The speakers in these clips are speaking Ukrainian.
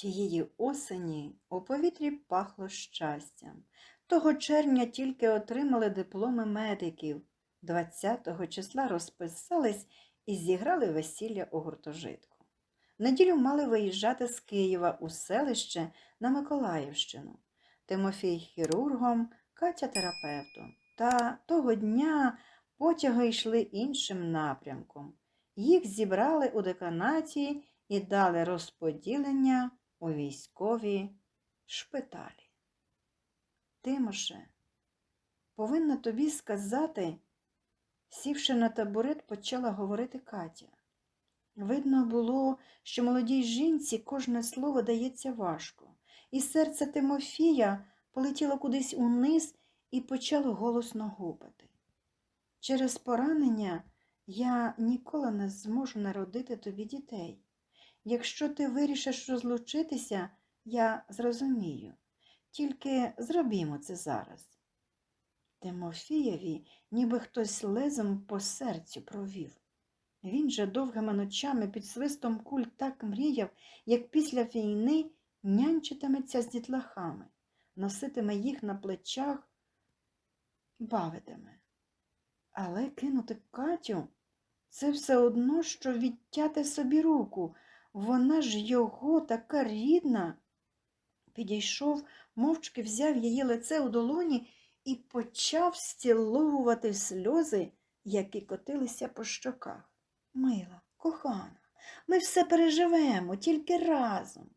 Тієї осені у повітрі пахло щастям. Того червня тільки отримали дипломи медиків. 20-го числа розписались і зіграли весілля у гуртожитку. В неділю мали виїжджати з Києва у селище на Миколаївщину. Тимофій хірургом, Катя терапевтом. Та того дня потяги йшли іншим напрямком. Їх зібрали у деканаті і дали розподілення у військові шпиталі. Тимоше, повинна тобі сказати, сівши на табурет, почала говорити Катя. Видно було, що молодій жінці кожне слово дається важко, і серце Тимофія полетіло кудись униз і почало голосно гупати. Через поранення я ніколи не зможу народити тобі дітей. Якщо ти вирішиш розлучитися, я зрозумію. Тільки зробімо це зараз. Тимофієві ніби хтось лезом по серцю провів. Він же довгими ночами під свистом куль так мріяв, як після війни нянчитиметься з дітлахами, носитиме їх на плечах, бавитиме. Але кинути Катю це все одно, що відтяти собі руку. Вона ж його така рідна. Підійшов, мовчки взяв її лице у долоні і почав стіловувати сльози, які котилися по щоках. Мила, кохана, ми все переживемо тільки разом.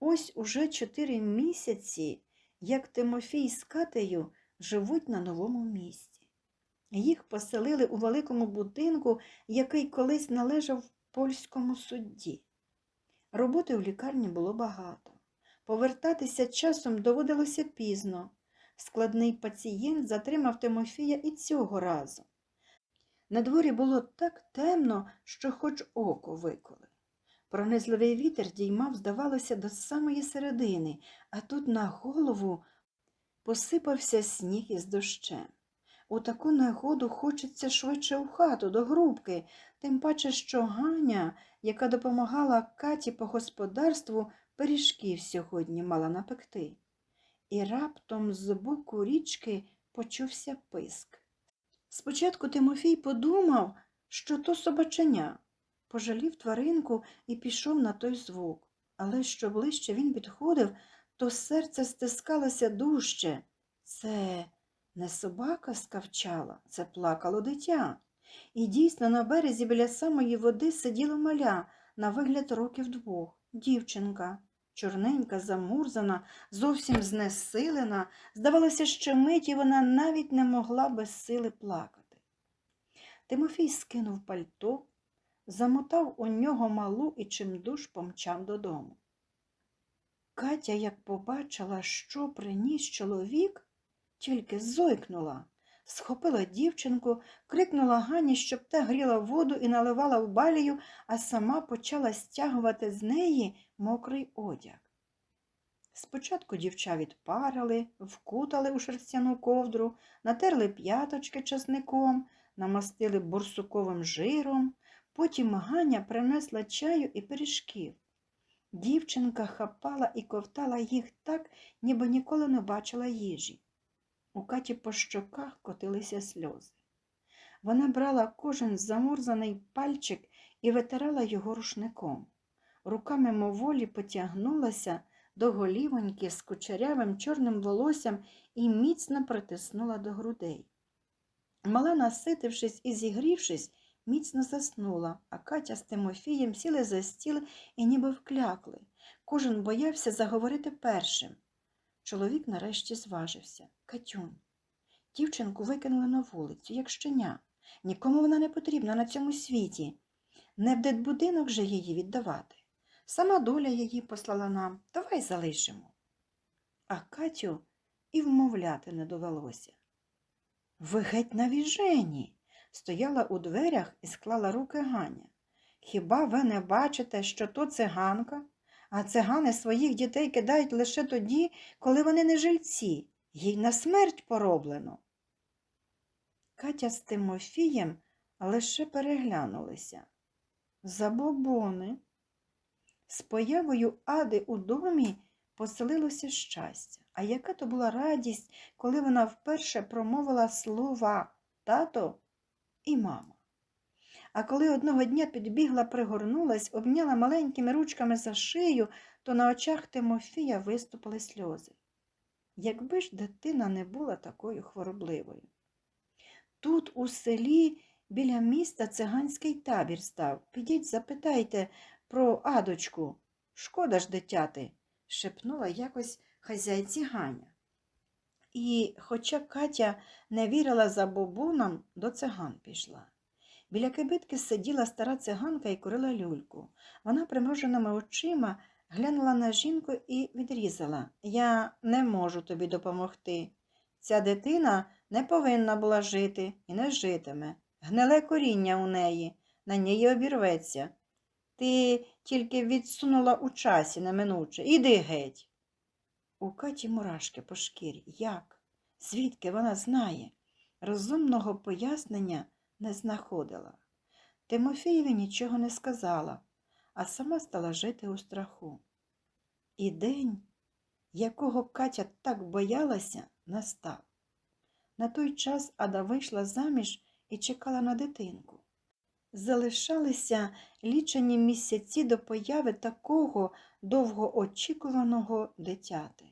Ось уже чотири місяці, як Тимофій з Катею живуть на новому місці. Їх поселили у великому будинку, який колись належав польському судді. Роботи в лікарні було багато. Повертатися часом доводилося пізно. Складний пацієнт затримав Тимофія і цього разу. На дворі було так темно, що хоч око виколи. Пронизливий вітер діймав, здавалося, до самої середини, а тут на голову посипався сніг із дощем. У таку негоду хочеться швидше в хату, до грубки, тим паче, що Ганя, яка допомагала Каті по господарству, пиріжків сьогодні мала напекти. І раптом з боку річки почувся писк. Спочатку Тимофій подумав, що то собаченя, пожалів тваринку і пішов на той звук. Але що ближче він підходив, то серце стискалося дужче. Це не собака скавчала, це плакало дитя. І дійсно на березі біля самої води сиділо маля на вигляд років двох, дівчинка. Чорненька, замурзана, зовсім знесилена, здавалося, що миті вона навіть не могла без сили плакати. Тимофій скинув пальто, замотав у нього малу і чимдуж помчав додому. Катя, як побачила, що приніс чоловік, тільки зойкнула, схопила дівчинку, крикнула Гані, щоб та гріла воду і наливала в балію, а сама почала стягувати з неї мокрий одяг. Спочатку дівча відпарили, вкутали у шерстяну ковдру, натерли п'яточки часником, намастили бурсуковим жиром, потім Ганя принесла чаю і пиріжків. Дівчинка хапала і ковтала їх так, ніби ніколи не бачила їжі. У Каті по щоках котилися сльози. Вона брала кожен замурзаний пальчик і витирала його рушником. Рука мимоволі потягнулася до голівоньки з кучерявим чорним волоссям і міцно притиснула до грудей. Мала, наситившись і зігрівшись, міцно заснула, а Катя з Тимофієм сіли за стіл і ніби вклякли. Кожен боявся заговорити першим. Чоловік нарешті зважився. Катюнь. Дівчинку викинули на вулицю, як щеня. Нікому вона не потрібна на цьому світі. Не в дитбудинок же її віддавати. Сама доля її послала нам, давай залишимо. А Катю і вмовляти не довелося. Ви геть навіжені, стояла у дверях і склала руки Ганя. Хіба ви не бачите, що то циганка? А цигани своїх дітей кидають лише тоді, коли вони не жильці, їй на смерть пороблено. Катя з Тимофієм лише переглянулися. Забобони. З появою Ади у домі поселилося щастя. А яка то була радість, коли вона вперше промовила слова тато і мама. А коли одного дня підбігла, пригорнулась, обняла маленькими ручками за шию, то на очах Тимофія виступили сльози. Якби ж дитина не була такою хворобливою. Тут, у селі, біля міста циганський табір став. Підіть, запитайте про Адочку. Шкода ж дитяти, шепнула якось хазяйці Ганя. І, хоча Катя не вірила за бобуном, до циган пішла. Біля кибитки сиділа стара циганка і курила люльку. Вона примруженими очима глянула на жінку і відрізала. Я не можу тобі допомогти. Ця дитина не повинна була жити і не житиме. Гниле коріння у неї, на ній обірветься. Ти тільки відсунула у часі неминуче. Іди геть. У Каті мурашки по шкірі. Як? Звідки вона знає? Розумного пояснення не знаходила. Тимофієві нічого не сказала, а сама стала жити у страху. І день, якого Катя так боялася, настав. На той час Ада вийшла заміж і чекала на дитинку. Залишалися лічені місяці до появи такого довгоочікуваного дитяти.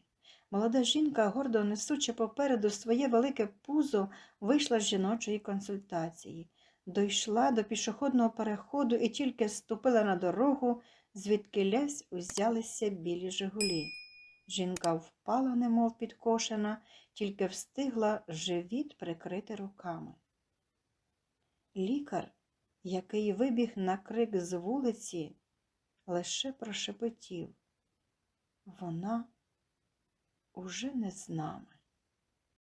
Молода жінка, гордо несучи попереду своє велике пузо, вийшла з жіночої консультації, дійшла до пішохідного переходу і тільки ступила на дорогу, звідки лясь узялися білі жигулі. Жінка впала, немов підкошена, тільки встигла живіт прикрити руками. Лікар, який вибіг на крик з вулиці, лише прошепотів. Вона уже не з нами.